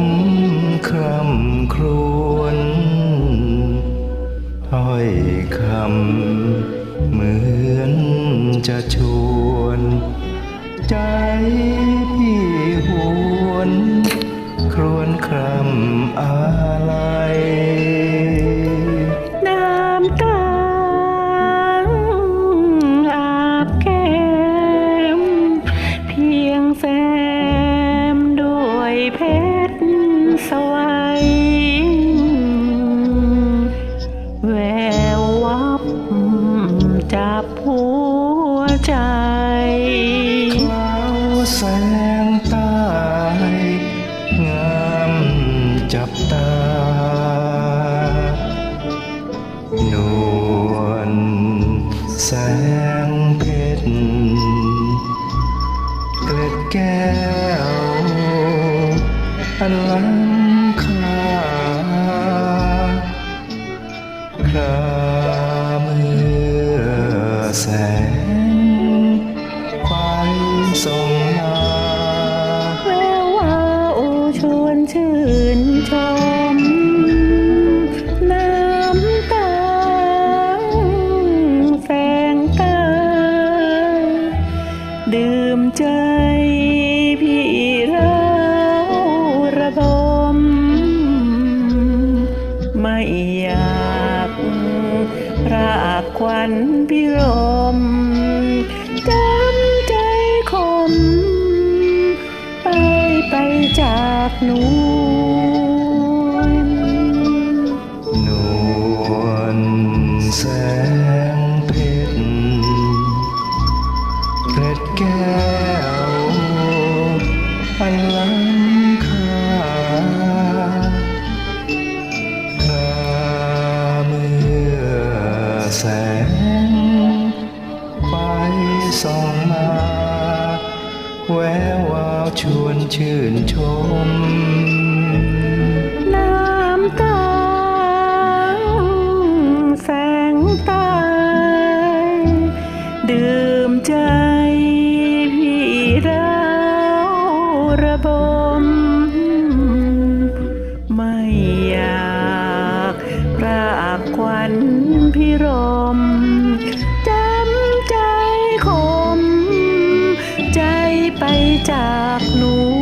ำคร่ำครวนถ้อยคำเหมือนจะชวน ใจพี่หวน ครวนคร่ำอะไร สวัยแวววับจับหัวใจคล้าวแสงใต้งามจับตา นวลแสง ส่งมาแวววาวชวนชื่นชม น้ำตาแสงตาดื่มใจพี่เราระบม ไม่อยากรากควันพิรม ไปจากหนูนวลแสงเพชรเกล็ดแก้วอันล้ำค่าคราเมื่อแสงไฟส่องมาแวว ชวนชื่นชม น้ำตาแสงใตายดื่มใจพี่เราระบม ไม่อยากปรากควันพิรม ไปจากหนู